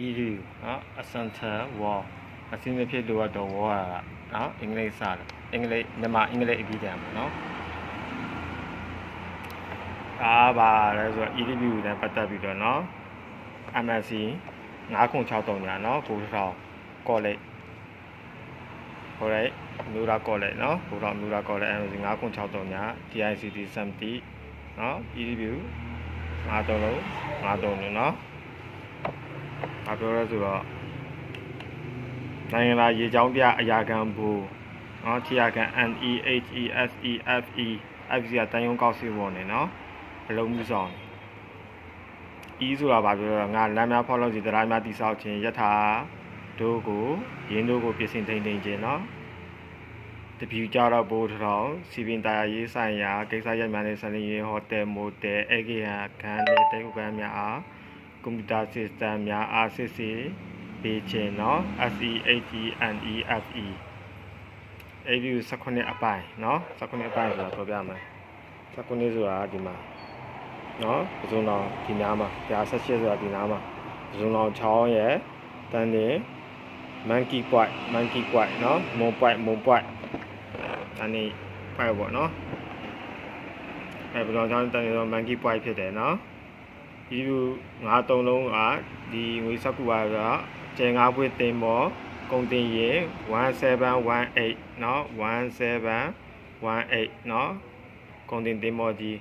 EU နော်အစန်ထဝါအစင်းမဖြစ်လို့တော့ဝါကနော်အင်္ဂလိပ်စာအင်္ဂလိပ်မြန်မာအင်္ဂလိပ်အပြီးတမ်းပေါ့နော်အားပါလဲဆိုတော့ EDB နဲ့ပတ်သက်ပြီးတော့နော် MSc 9663ညာနော်ကိုထောင်ကောလိပ်ဟိုရိုက်မြို့ရာကောလိပ်နော်ကိုထောင်မြို့ရာကောလိပ် MSc 9663ညာ DICT 70နော် EDB 53လုံး53လုံးနော်။ ဘာပြောလဲဆိုတော့နိုင်ငံသားရေချောင်းပြအရာခံဘူနော်ခြေရာခံ N E H E S E F E F C ကတန်ယုံကောက်စီပေါ်နေနော်ဘလုံးမှုဆောင်နေ။ E ဆိုတာဘာပြောလဲငါလမ်းများဖောက်လို့စီတရားများတိဆောက်ခြင်းယထာတို့ကိုရင်းတို့ကိုပြင်ဆင်ထိန်ထိန်ခြင်းနော်။တပြူကြတော့ဘိုးထောင်စီပင်တရားရေးဆိုင်ရာကိစ္စရပ်များနဲ့ဆန်ရင်ဟိုတယ်မိုတယ်အေဂေယခန်းနဲ့တဲခုကန်းများအား ကွန်ပျူတာစနစ်များအားစစ်ဆေးပေးခြင်းနော် SEATNEFE AVU 19အပိုင်းနော်19အပိုင်းဆိုတာပြောပြမယ်19ဆိုတာဒီမှာနော်ပဇွန်တော်ဒီနားမှာ178ဆိုတာဒီနားမှာပဇွန်တော်6ရဲ့တန်းတင် monkey point monkey point နော် moon point moon point ဒါနေ point ပေါ့နော်အဲပဇွန်တော်6တန်းတင်တော့ monkey point ဖြစ်တယ်နော် ဒီလူငါးသုံးလုံးကဒီငွေစက်ကူပါကကျယ်ငါးပွေတင်မောကုန်တင်ရင်1718เนาะ1718เนาะကုန်တင်တင်မောကြီး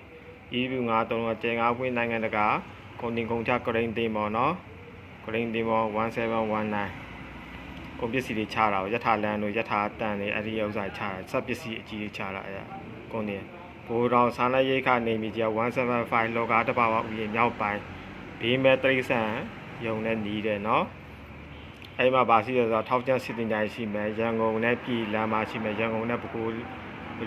ဤလူငါးသုံးလုံးကကျယ်ငါးပွေနိုင်ငံတကာကုန်တင်ကုန်ချကရိန်တင်မောเนาะကရိန်တင်မော1719ကုန်ပစ္စည်းတွေချတာကိုယထာလန်တို့ယထာတန်တွေအဲ့ဒီဥစ္စာချတာစက်ပစ္စည်းအကြီးကြီးချတာအဲ့ဒါကုန်တင် ဘိုးတော်ဆန်းလက်ရိတ်ခနေမီကြီး175လောကတဘာဝဥယျာဉ်မြောက်ပိုင်းဘေးမဲ့တိရစ္ဆာန်ယုံနဲ့နီးတယ်နော်အဲ့မှာဗာရှိရဆိုတော့ထောက်ကျန်းစစ်တင်ကြရှိမယ်ရန်ကုန်နဲ့ပြည်လမ်းမရှိမယ်ရန်ကုန်နဲ့ပဲခူး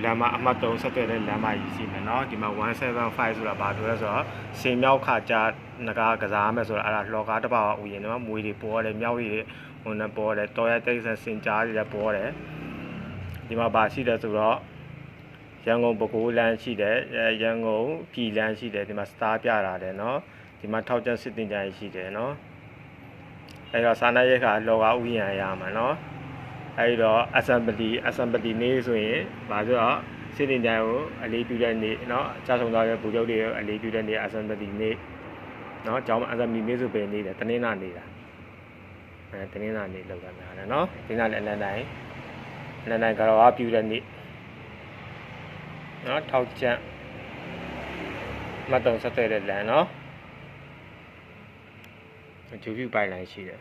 လမ်းမအမှတ်3ဆက်သွယ်တဲ့လမ်းမကြီးရှိမယ်နော်ဒီမှာ175ဆိုတာဘာပြောလဲဆိုတော့စင်မြောက်ခါကြငကားကစားမယ်ဆိုတာအဲ့ဒါလောကတဘာဝဥယျာဉ်နော်မွေတွေပေါ်တယ်မြောက်တွေဟိုနဲ့ပေါ်တယ်တော်ရတိရစ္ဆာန်စင်ကြားတွေလည်းပေါ်တယ်ဒီမှာဗာရှိတယ်ဆိုတော့ ရန်ကုန်ပဲခူးလမ်းရှိတယ်အဲရန်ကုန်ပြည်လမ်းရှိတယ်ဒီမှာစတားပြတာတယ်နော်ဒီမှာထောက်ချက်စစ်တင်ကြရရှိတယ်နော်အဲတော့စာနာရက်ခါလောကဥယျာဉ်ရမှာနော်အဲဒီတော့ assembly assembly နေ့ဆိုရင်ဘာဆိုတော့စစ်တင်ကြကိုအလေးပြုတဲ့နေ့နော်အကြဆုံးသွားတဲ့ဘူချုပ်တွေအလေးပြုတဲ့နေ့ assembly နေ့နော်ကျောင်းမှာ assembly နေ့ဆိုပဲနေ့တယ်တနင်္လာနေ့တာအဲတနင်္လာနေ့လောက်တာများတယ်နော်ဒီနေ့လည်းအလန်တိုင်းအလန်တိုင်းကတော့ပြုတဲ့နေ့ နော်ထောက်ချက်မတ်တုံဆက်တဲ့လမ်းနော်ဂျူဖြူပိုင်လိုင်းရှိတယ်